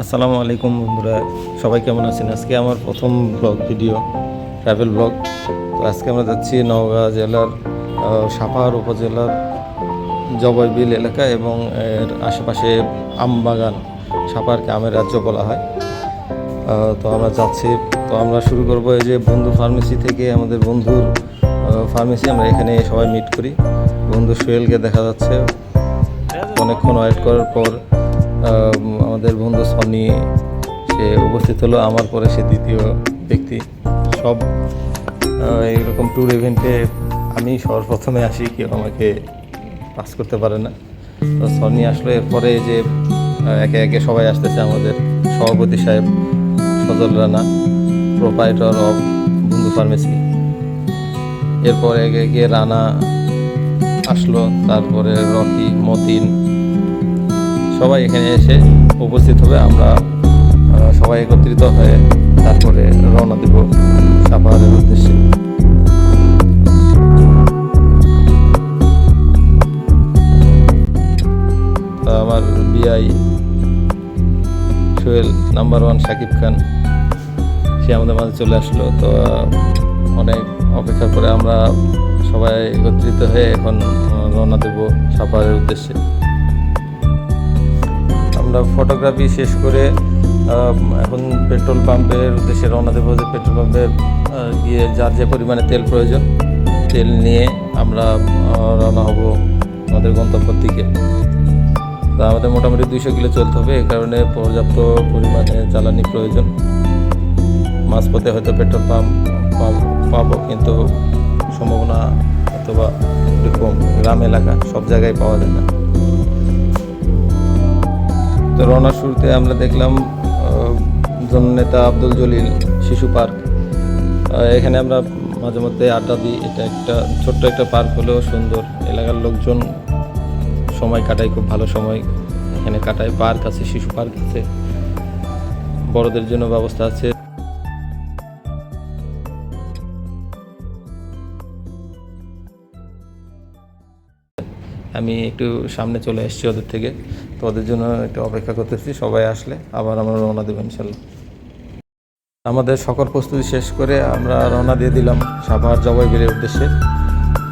আসসালামু আলাইকুম বন্ধুরা সবাই কেমন আছেন? আজকে আমার প্রথম ব্লগ ভিডিও ট্রাভেল ব্লগ তো আজকে আমরা যাচ্ছি নওগাঁ জেলার আহ, সাপাহার উপজেলার জবয়বিল এলাকা এবং এর আশেপাশে আম বাগান সাপাহারকে আমের রাজ্য বলা হয়। তো আমরা যাচ্ছি তো আমরা শুরু করব এই যে বন্ধু ফার্মেসি থেকে আমাদের বন্ধুর ফার্মেসি আমরা এখানে সবাই মিট করি। বন্ধু সোহেলকে দেখা যাচ্ছে। অনেকক্ষণ ওয়েট করার পর আমাদের বন্ধু সনি, সে উপস্থিত হলো আমার পরে সে দ্বিতীয় ব্যক্তি। সব এইরকম ট্যুর ইভেন্টে আমি সর্বপ্রথমে আসি, কেউ আমাকে পাস করতে পারে না। তো সনি আসলো এরপরে যে একে একে সবাই আসতেছে আমাদের সভাপতি সাহেব Sajal Rana proprietor of Bandhu pharmacy এরপর একে একে রানা আসলো, তারপরে রকি, মতিন, সবাই এখানে এসে উপস্থিত হবে, আমরা সবাই একত্রিত হয়ে তারপরে রওনা দেব সাপাহারের উদ্দেশ্যে। আমার বিআই সোহেল নাম্বার ওয়ান সাকিব খান, সে আমাদের মাঝে চলে আসলো। তো অনেক অপেক্ষা করে আমরা সবাই একত্রিত হয়ে এখন রওনা দেব সাপাহারের উদ্দেশ্যে। আমরা ফটোগ্রাফি শেষ করে এখন পেট্রোল পাম্পের উদ্দেশ্যে রওনা দেবো যে পেট্রোল পাম্পে গিয়ে যার যে পরিমাণে তেল প্রয়োজন, তেল নিয়ে আমরা রওনা হব আমাদের গন্তব্যের দিকে। তা আমাদের মোটামুটি দুইশো কিলো চলতে হবে এই কারণে পর্যাপ্ত পরিমাণে জ্বালানি প্রয়োজন। মাঝপথে হয়তো পেট্রোল পাম্প পাবো, কিন্তু সম্ভাবনা অথবা একটু কম। গ্রাম, এলাকা, সব জায়গায় পাওয়া যায় না। তো রওনার শুরুতে আমরা দেখলাম জননেতা আব্দুল জলিল শিশু পার্ক। এখানে আমরা মাঝে মধ্যে আড্ডা দিই। এটা একটা ছোট্ট একটা পার্ক হলেও সুন্দর। এলাকার লোকজন সময় কাটায়, খুব ভালো সময় এখানে কাটায়। পার্ক আছে, শিশু পার্ক আছে। বড়দের জন্য ব্যবস্থা আছে। আমি একটু সামনে চলে এসেছি ওদের থেকে। তো ওদের জন্য একটু অপেক্ষা করতেছি, সবাই আসলে আবার আমরা রওনা দেবো ইনশাল্লাহ। আমাদের সকল প্রস্তুতি শেষ করে আমরা রওনা দিয়ে দিলাম সাভার জবাইবিলের উদ্দেশ্যে।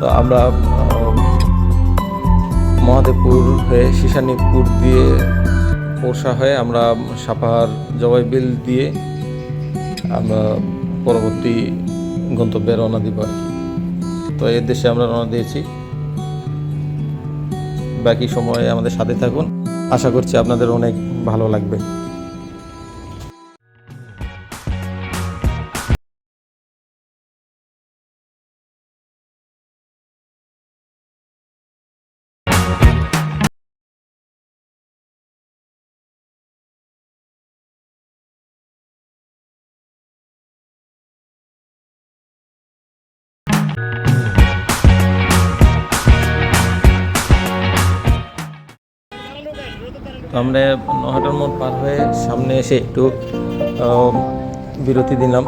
তো আমরা মহাদেবপুর হয়ে শিশানীপুর দিয়ে পোষা হয়ে আমরা সাপাহার জবাইবিল দিয়ে আমরা পরবর্তী গন্তব্যে রওনা দিব আর কি। তো এর দেশে আমরা রওনা দিয়েছি। বাকি সময়ে আমাদের সাথে থাকুন। আশা করছি আপনাদের অনেক ভালো লাগবে। আমরা নহাটার মোড় পার হয়ে সামনে এসে একটু বিরতি দিলাম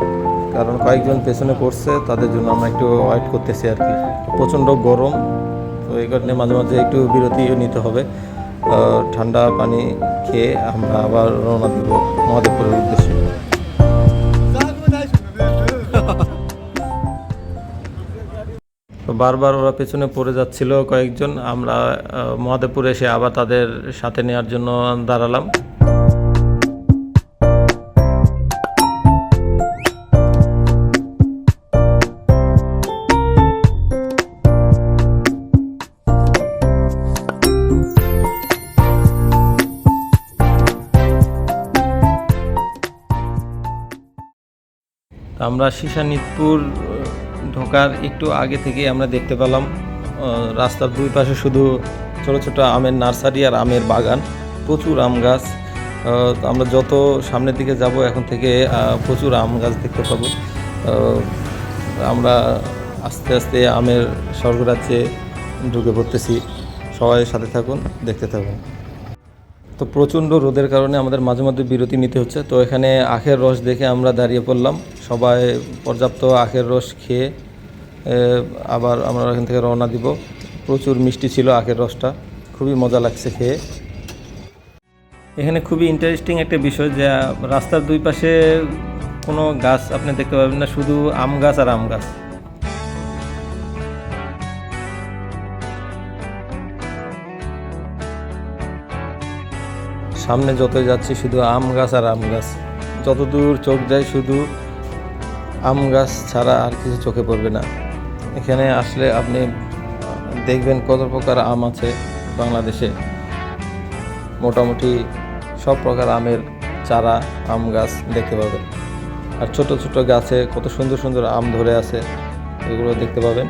কারণ কয়েকজন পেছনে পড়ছে, তাদের জন্য আমরা একটু ওয়েট করতেছি আর কি। প্রচণ্ড গরম, তো এই কারণে মাঝে মাঝে একটু বিরতিও নিতে হবে। ঠান্ডা পানি খেয়ে আমরা আবার রওনা দিব মহাদেবপুরের উদ্দেশ্যে। বারবার ওরা পেছনে পড়ে যাচ্ছিল কয়েকজন। আমরা মহাদেবপুরে এসে আবার তাদের সাথে নেওয়ার জন্য দাঁড়ালাম। আমরা শিশানিতপুর ঢোকার একটু আগে থেকে আমরা দেখতে পেলাম রাস্তার দুই পাশে শুধু ছোট ছোট আমের নার্সারি আর আমের বাগান, প্রচুর আম গাছ। আমরা যত সামনের দিকে যাব এখন থেকে প্রচুর আম গাছ দেখতে পাবো। আমরা আস্তে আস্তে আমের স্বর্গরাজ্যে ঢুকে পড়তেছি। সবাই সাথে থাকুন, দেখতে থাকুন। তো প্রচণ্ড রোদের কারণে আমাদের মাঝে মধ্যে বিরতি নিতে হচ্ছে। তো এখানে আখের রস দেখে আমরা দাঁড়িয়ে পড়লাম। সবাই পর্যাপ্ত আখের রস খেয়ে আবার আমরা এখান থেকে রওনা দিব। প্রচুর মিষ্টি ছিল আখের রসটা। খুবই মজা লাগছে খেয়ে। এখানে খুবই ইন্টারেস্টিং একটা বিষয় যে, রাস্তার দুই পাশে কোনো গাছ আপনি দেখতে পাবেন না, শুধু আম গাছ আর আম গাছ। সামনে যতই যাচ্ছি, শুধু আম গাছ আর আম গাছ। যতদূর চোখ যায়, শুধু আম গাছ ছাড়া আর কিছু চোখে পড়বে না। এখানে আসলে আপনি দেখবেন কত প্রকার আম আছে বাংলাদেশে। মোটামুটি সব প্রকার আমের চারা, আম গাছ দেখতে পাবেন। আর ছোট ছোট গাছে কত সুন্দর সুন্দর আম ধরে আছে, এগুলো দেখতে পাবেন।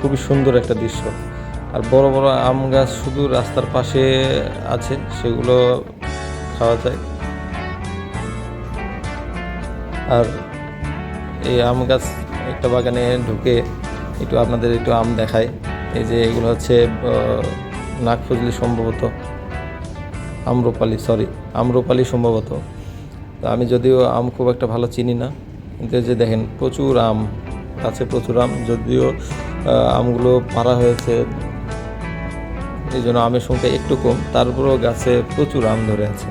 খুবই সুন্দর একটা দৃশ্য। আর বড় বড় আম গাছ শুধু রাস্তার পাশে আছে, সেগুলো খাওয়া যায়। আর এই আম গাছ একটা বাগানে ঢুকে একটু আপনাদের একটু আম দেখায় এই যে এগুলো হচ্ছে নাগফজলি সম্ভবত আম্রপালি সরি আম্রপালি সম্ভবত। আমি যদিও আম খুব একটা ভালো চিনি না, কিন্তু যে দেখেন প্রচুর আম, গাছে প্রচুর আম, যদিও আমগুলো পাড়া হয়েছে, এই জন্য আমের সংখ্যা একটু কম তারপরেও গাছে প্রচুর আম ধরে আছে।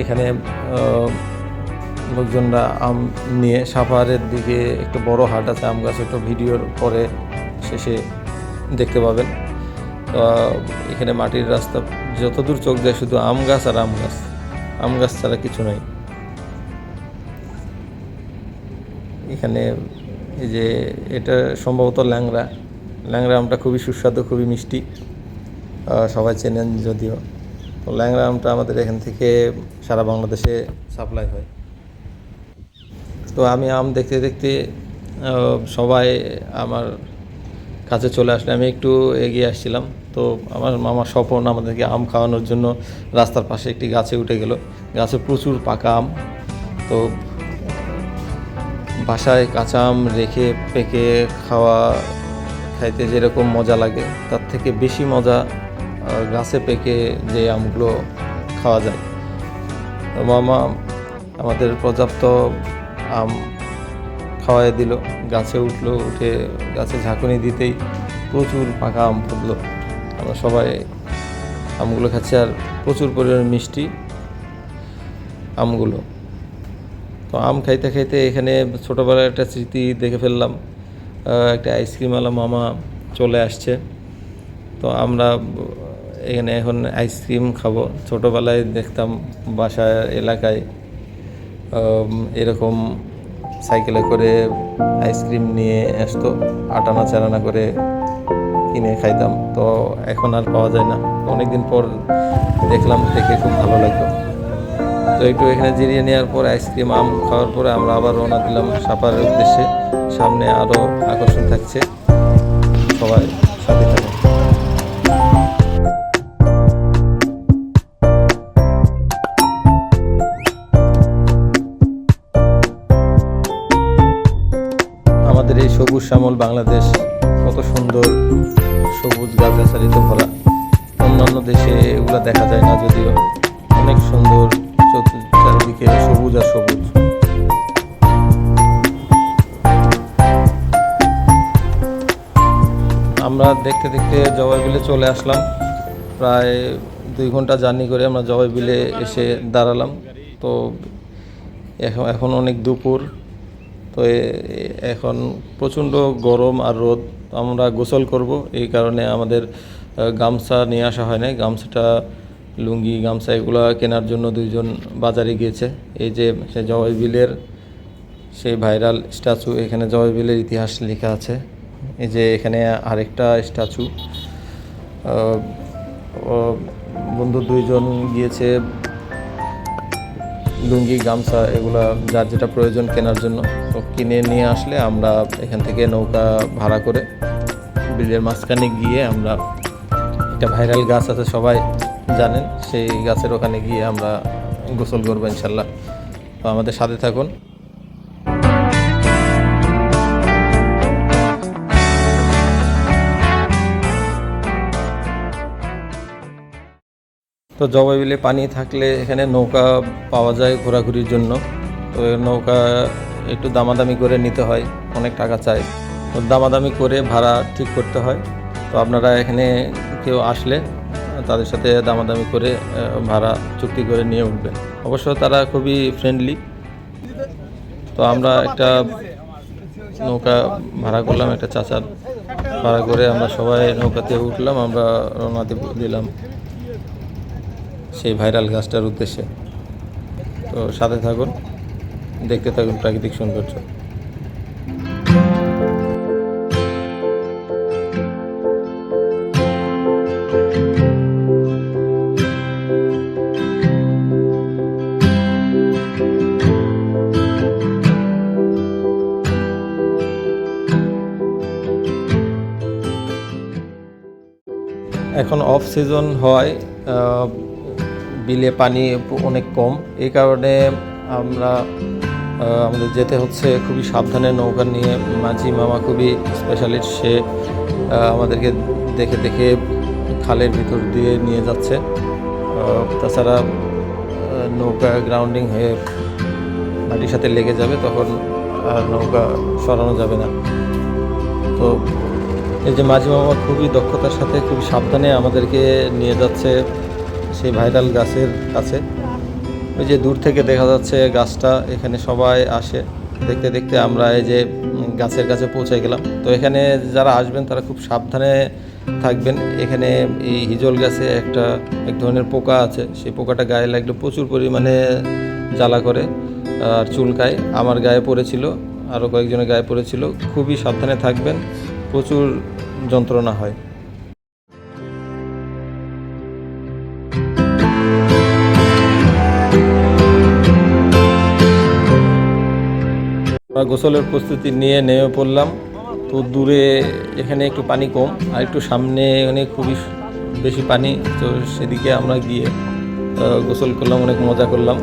এখানে লোকজনরা আম নিয়ে সাভারের দিকে একটু বড় হাট আছে, আম গাছ একটু ভিডিওর পরে শেষে দেখতে পাবেন। এখানে মাটির রাস্তা, যতদূর চোখ যায় শুধু আম গাছ আর আম গাছ। আম গাছ ছাড়া কিছু নাই। এখানে এই যে, এটা সম্ভবত ল্যাংড়া। ল্যাংরা আমটা খুবই সুস্বাদু, খুবই মিষ্টি। সবাই চেনেন যদিও। তো ল্যাংড়া আমটা আমাদের এখান থেকে সারা বাংলাদেশে সাপ্লাই হয়। তো আমি আম দেখতে দেখতে সবাই আমার কাছে চলে আসলে আমি একটু এগিয়ে আসছিলাম। তো আমার মামা স্বপন আমাদেরকে আম খাওয়ানোর জন্য রাস্তার পাশে একটি গাছে উঠে গেল। গাছে প্রচুর পাকা আম। তো বাসায় কাঁচা আম রেখে পেকে খাওয়া, খাইতে যেরকম মজা লাগে, তার থেকে বেশি মজা গাছে পেকে যে আমগুলো খাওয়া যায়। মামা, আমাদের পর্যাপ্ত আম খাওয়াই দিল। গাছে উঠল, উঠে গাছে ঝাঁকুনি দিতেই প্রচুর পাকা আম ফুটলো। আমরা সবাই আমগুলো খাচ্ছি আর প্রচুর পরিমাণে মিষ্টি আমগুলো। তো আম খাইতে খাইতে এখানে ছোটোবেলার একটা স্মৃতি দেখে ফেললাম। একটা আইসক্রিমওয়ালা মামা চলে আসছে। তো আমরা এখানে এখন আইসক্রিম খাব। ছোটোবেলায় দেখতাম বাসায় এলাকায় এরকম সাইকেলে করে আইসক্রিম নিয়ে আসতো আটানা চারানা করে কিনে খাইতাম। তো এখন আর পাওয়া যায় না। অনেকদিন পর দেখলাম দেখে খুব ভালো লাগল। তো একটু এখানে জিরিয়ে নেওয়ার পর আইসক্রিম, আম খাওয়ার পরে আমরা আবার রওনা দিলাম সাপারের উদ্দেশ্যে। সামনে আরও আকর্ষণ থাকছে। সবুজ শ্যামল বাংলাদেশ, কত সুন্দর সবুজ গাছগাছালিতে ভরা। অন্যান্য দেশে এগুলো দেখা যায় না যদিও। অনেক সুন্দর চারিদিকে সবুজ আর সবুজ। আমরা দেখতে দেখতে জবাই বিলে চলে আসলাম। প্রায় দুই ঘণ্টা জার্নি করে আমরা জবাই বিলে এসে দাঁড়ালাম। তো এখন এখন অনেক দুপুর। তো এখন প্রচণ্ড গরম আর রোদ আমরা গোসল করব। এই কারণে আমাদের গামছা নিয়ে আসা হয় নাই। গামছাটা, লুঙ্গি, গামছা এগুলো কেনার জন্য দুইজন বাজারে গিয়েছে। এই যে সে জবাই বিলের, সেই ভাইরাল স্ট্যাচু, এখানে জবাই বিলের ইতিহাস লেখা আছে। এই যে এখানে আরেকটা স্ট্যাচু বন্ধু দুইজন গিয়েছে, লুঙ্গি, গামছা এগুলা যার যেটা প্রয়োজন কেনার জন্য। তো কিনে নিয়ে আসলে আমরা এখান থেকে নৌকা ভাড়া করে বিলের মাঝখানে গিয়ে আমরা একটা ভাইরাল গাছ আছে, সবাই জানেন, সেই গাছের ওখানে গিয়ে আমরা গোসল করব ইনশাল্লাহ। তো আমাদের সাথে থাকুন। তো জবাই বিলে পানি থাকলে এখানে নৌকা পাওয়া যায় ঘোরাঘুরির জন্য। তো নৌকা একটু দামাদামি করে নিতে হয়, অনেক টাকা চাই। তো দামাদামি করে ভাড়া ঠিক করতে হয়। তো আপনারা এখানে কেউ আসলে তাদের সাথে দামাদামি করে ভাড়া চুক্তি করে নিয়ে উঠবেন। অবশ্য তারা খুবই ফ্রেন্ডলি তো আমরা একটা নৌকা ভাড়া করলাম, একটা চাচার ভাড়া করে আমরা সবাই নৌকাতে উঠলাম, আমরা রওনা দিলাম সেই ভাইরাল গাছটার উদ্দেশ্যে। তো সাথে থাকুন। দেখতে থাকুন, প্রাকৃতিক সৌন্দর্য। এখন অফ সিজন হয় বিলে পানি অনেক কম। এই কারণে আমরা আমাদের যেতে হচ্ছে খুবই সাবধানে নৌকা নিয়ে। মাঝি, মামা খুবই স্পেশালিস্ট সে আমাদেরকে দেখে দেখে খালের ভিতর দিয়ে নিয়ে যাচ্ছে। তাছাড়া নৌকা গ্রাউন্ডিং হয়ে মাটির সাথে লেগে যাবে, তখন আর নৌকা সরানো যাবে না। তো এই যে মাঝি, মামা খুবই দক্ষতার সাথে, খুবই সাবধানে আমাদেরকে নিয়ে যাচ্ছে সেই ভাইরাল গাছের কাছে। ওই যে দূর থেকে দেখা যাচ্ছে গাছটা, এখানে সবাই আসে। দেখতে দেখতে আমরা এই যে গাছের কাছে পৌঁছে গেলাম। তো এখানে যারা আসবেন, তারা খুব সাবধানে থাকবেন। এখানে এই হিজল গাছে একটা এক ধরনের পোকা আছে। সেই পোকাটা গায়ে লাগলে প্রচুর পরিমাণে জ্বালা করে আর চুলকায়। আমার গায়ে পড়েছিল আরও কয়েকজনের গায়ে পড়েছিল। খুবই সাবধানে থাকবেন, প্রচুর যন্ত্রণা হয়। আমরা গোসলের প্রস্তুতি নিয়ে নেমে পড়লাম। তো দূরে এখানে একটু পানি কম, আর একটু সামনে এখানে খুবই বেশি পানি। তো সেদিকে আমরা গিয়ে গোসল করলাম, অনেক মজা করলাম।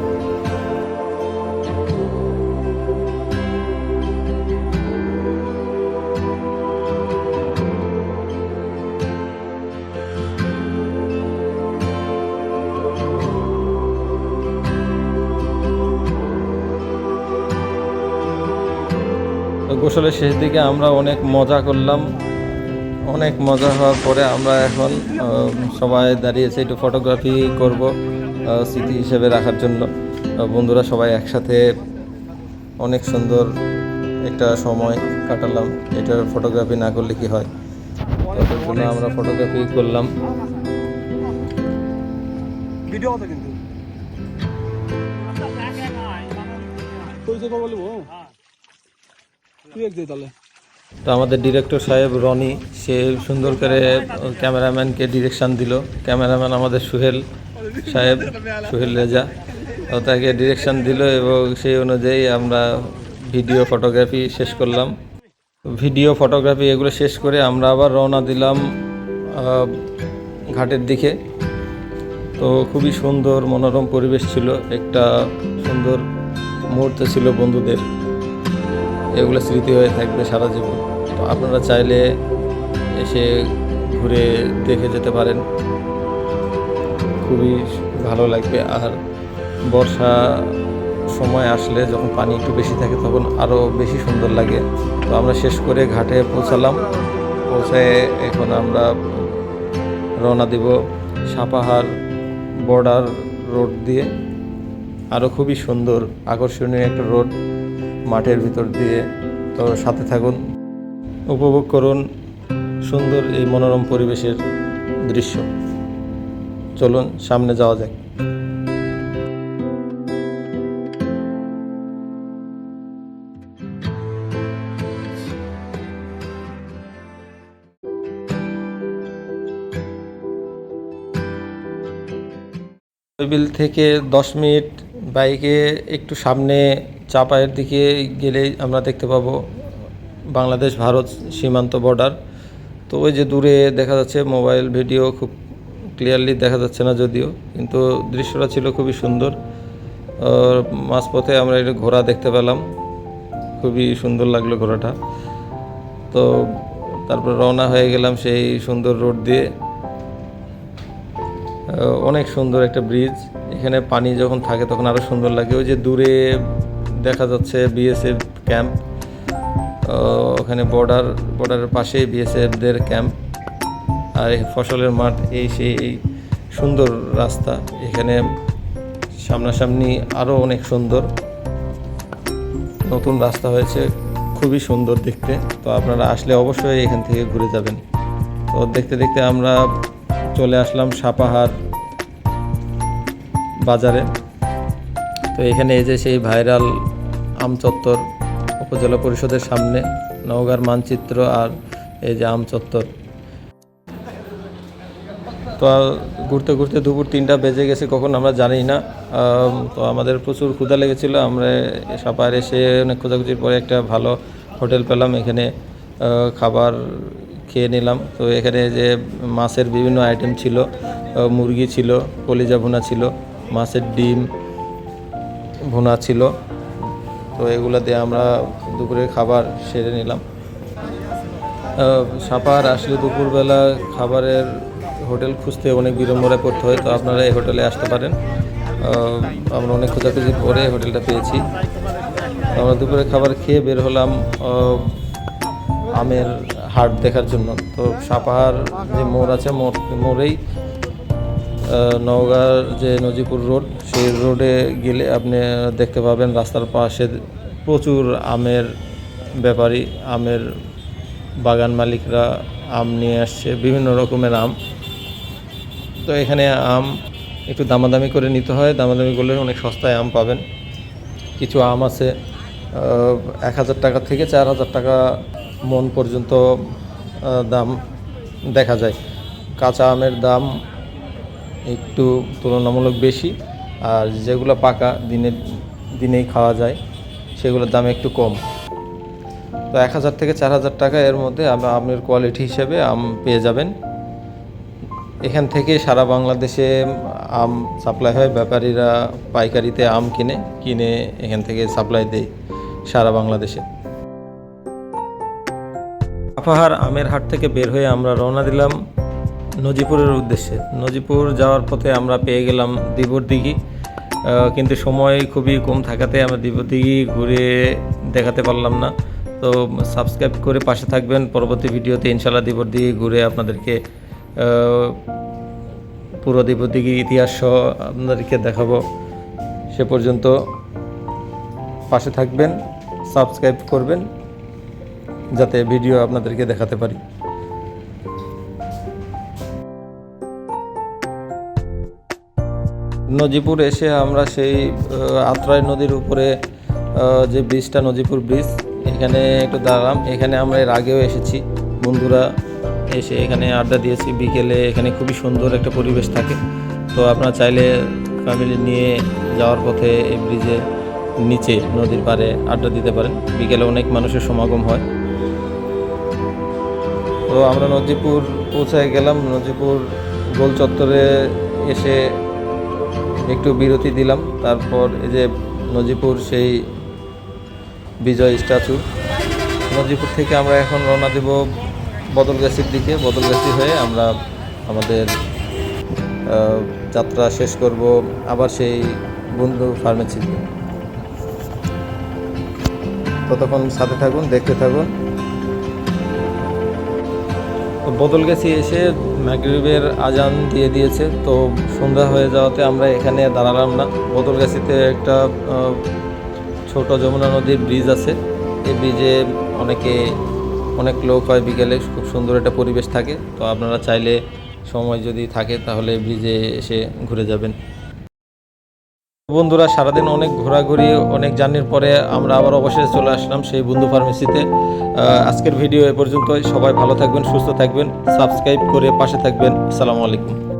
গোসলের শেষ দিকে আমরা অনেক মজা করলাম। অনেক মজা হওয়ার পরে আমরা এখন সবাই দাঁড়িয়েছে একটু ফটোগ্রাফি করব স্মৃতি হিসেবে রাখার জন্য। বন্ধুরা সবাই একসাথে অনেক সুন্দর একটা সময় কাটালাম। এটার ফটোগ্রাফি না করলে কি হয়? আমরা ফটোগ্রাফি করলাম। ভিডিও কিন্তু। তো আমাদের ডিরেক্টর সাহেব রনি, সে সুন্দর করে ক্যামেরাম্যানকে ডিরেকশান দিল। ক্যামেরাম্যান আমাদের সুহেল সাহেব, সুহেল রেজা। তো তাকে ডিরেকশান দিল এবং সেই অনুযায়ী আমরা ভিডিও ফটোগ্রাফি শেষ করলাম। ভিডিও ফটোগ্রাফি এগুলো শেষ করে আমরা আবার রওনা দিলাম ঘাটের দিকে। তো খুবই সুন্দর মনোরম পরিবেশ ছিল, একটা সুন্দর মুহূর্ত ছিল বন্ধুদের। এগুলো স্মৃতি হয়ে থাকবে সারা জীবন। তো আপনারা চাইলে এসে ঘুরে দেখে যেতে পারেন। খুবই ভালো লাগবে। আর বর্ষা সময় আসলে যখন পানি একটু বেশি থাকে তখন আরও বেশি সুন্দর লাগে। তো আমরা শেষ করে ঘাটে পৌঁছালাম। পৌঁছায় এখন আমরা রওনা দিব সাপাহার বর্ডার রোড দিয়ে। আরও খুবই সুন্দর, আকর্ষণীয় একটা রোড। মাঠের ভিতর দিয়ে তো সাথে থাকুন। উপভোগ করুন সুন্দর এই মনোরম পরিবেশের দৃশ্য। চলুন, সামনে যাওয়া যাক। বিল থেকে দশ মিনিট বাইকে একটু সামনে চাপায়ের দিকে গেলেই আমরা দেখতে পাবো বাংলাদেশ ভারত সীমান্ত বর্ডার তো ওই যে দূরে দেখা যাচ্ছে মোবাইল ভিডিও খুব ক্লিয়ারলি দেখা যাচ্ছে না যদিও, কিন্তু দৃশ্যটা ছিল খুবই সুন্দর। মাঝপথে আমরা একটা ঘোড়া দেখতে পেলাম, খুবই সুন্দর লাগল ঘোড়াটা। তো তারপর রওনা হয়ে গেলাম সেই সুন্দর রোড দিয়ে। অনেক সুন্দর একটা ব্রিজ এখানে পানি যখন থাকে তখন আরও সুন্দর লাগে। ওই যে দূরে দেখা যাচ্ছে বিএসএফ ক্যাম্প ওখানে বর্ডার বর্ডারের পাশেই বিএসএফদের ক্যাম্প আর এই ফসলের মাঠ, এই সেই এই সুন্দর রাস্তা, এখানে সামনাসামনি আরও অনেক সুন্দর। নতুন রাস্তা হয়েছে, খুবই সুন্দর দেখতে, তো আপনারা আসলে অবশ্যই এখান থেকে ঘুরে যাবেন। তো দেখতে দেখতে আমরা চলে আসলাম সাপাহার বাজারে। তো এখানে এই যে সেই ভাইরাল আম চত্বর উপজেলা পরিষদের সামনে নওগাঁর মানচিত্র আর এই যে আম চত্বর তো ঘুরতে ঘুরতে দুপুর তিনটা বেজে গেছে, কখন আমরা জানি না। তো আমাদের প্রচুর ক্ষুধা লেগেছিল। আমরা সাপার এসে অনেক খোঁজাখুঁজির পরে একটা ভালো হোটেল পেলাম। এখানে খাবার খেয়ে নিলাম। তো এখানে যে মাছের বিভিন্ন আইটেম ছিল মুরগি ছিল, কলিজা ভুনা ছিল, মাছের ডিম ভুনা ছিল। তো এগুলো দিয়ে আমরা দুপুরের খাবার সেরে নিলাম। সাপার আসলে দুপুরবেলা খাবারের হোটেল খুঁজতে অনেক বিড়ম্বনায় করতে হয়, তো আপনারা এই হোটেলে আসতে পারেন। আমরা অনেক খোঁজাখুঁজি পরে হোটেলটা পেয়েছি। আমরা দুপুরে খাবার খেয়ে বের হলাম আমের হাট দেখার জন্য। তো সাপাহার যে মোড় আছে, মোড় মোড়েই নওগাঁর যে নজিপুর রোড, সেই রোডে গেলে আপনি দেখতে পাবেন রাস্তার পাশে প্রচুর আমের ব্যাপারী, আমের বাগান মালিকরা আম নিয়ে আসছে, বিভিন্ন রকমের আম। তো এখানে আম একটু দামাদামি করে নিতে হয়, দামাদামি করলে অনেক সস্তায় আম পাবেন। কিছু আম আছে এক হাজার টাকা থেকে চার হাজার টাকা মন পর্যন্ত দাম দেখা যায়। কাঁচা আমের দাম একটু তুলনামূলক বেশি। আর যেগুলো পাকা, দিনে, দিনেই খাওয়া যায়, সেগুলোর দাম একটু কম। তো এক হাজার থেকে চার হাজার টাকা এর মধ্যে আম- আমের কোয়ালিটি হিসেবে আম পেয়ে যাবেন। এখান থেকে সারা বাংলাদেশে আম সাপ্লাই হয়। ব্যাপারীরা পাইকারিতে আম কিনে কিনে এখান থেকে সাপ্লাই দেয় সারা বাংলাদেশে। আপাহার আমের হাট থেকে বের হয়ে আমরা রওনা দিলাম। নজিপুরের উদ্দেশ্যে। নজিপুর যাওয়ার পথে আমরা পেয়ে গেলাম দিবর দিঘি কিন্তু সময় খুবই কম থাকাতে আমরা দিবর দিঘি ঘুরে দেখাতে পারলাম না। তো সাবস্ক্রাইব করে পাশে থাকবেন। পরবর্তী ভিডিওতে ইনশাল্লাহ দিবর দিঘি ঘুরে আপনাদেরকে পুরো দিবর দিঘির ইতিহাস সহ আপনাদেরকে দেখাবো। সে পর্যন্ত পাশে থাকবেন, সাবস্ক্রাইব করবেন, যাতে ভিডিও আপনাদেরকে দেখাতে পারি। নজিপুর এসে আমরা সেই আত্রাই নদীর উপরে যে ব্রিজটা, নজিপুর ব্রিজ, এখানে একটু দাঁড়ালাম। এখানে আমরা এর আগেও এসেছি। বন্ধুরা এসে এখানে আড্ডা দিয়েছি। বিকেলে এখানে খুবই সুন্দর একটা পরিবেশ থাকে। তো আপনারা চাইলে ফ্যামিলি নিয়ে যাওয়ার পথে এই ব্রিজে নিচে, নদীর পাড়ে আড্ডা দিতে পারেন। বিকেলে অনেক মানুষের সমাগম হয়। তো আমরা নজিপুর পৌঁছায় গেলাম। নজিপুর গোল চত্বরে এসে একটু বিরতি দিলাম। তারপর এই যে নজিপুর সেই বিজয় স্ট্যাচু। নজিপুর থেকে আমরা এখন রওনা দেব বদলগাছির দিকে। বদলগাছি হয়ে আমরা আমাদের যাত্রা শেষ করব আবার সেই বন্ধু ফার্মেসিতে ততক্ষণ সাথে থাকুন, দেখতে থাকুন। তো বদলগাছি এসে ম্যাগরিবের আজান দিয়ে দিয়েছে। তো সন্ধ্যা হয়ে যাওয়াতে আমরা এখানে দাঁড়ালাম না। বদলগাছিতে একটা আহ, ছোট যমুনা নদীর ব্রিজ আছে। এই ব্রিজে অনেকে অনেক লোক হয় বিকেলে খুব সুন্দর একটা পরিবেশ থাকে। তো আপনারা চাইলে সময় যদি থাকে তাহলে ব্রিজে এসে ঘুরে যাবেন। বন্ধুরা, সারাদিন অনেক ঘোরাঘুরি, অনেক জার্নির পরে আমরা আবার অবশেষে চলে আসলাম সেই বন্ধু ফার্মেসিতে। আজকের ভিডিও এ পর্যন্ত সবাই ভালো থাকবেন, সুস্থ থাকবেন, সাবস্ক্রাইব করে পাশে থাকবেন। আসসালামু আলাইকুম।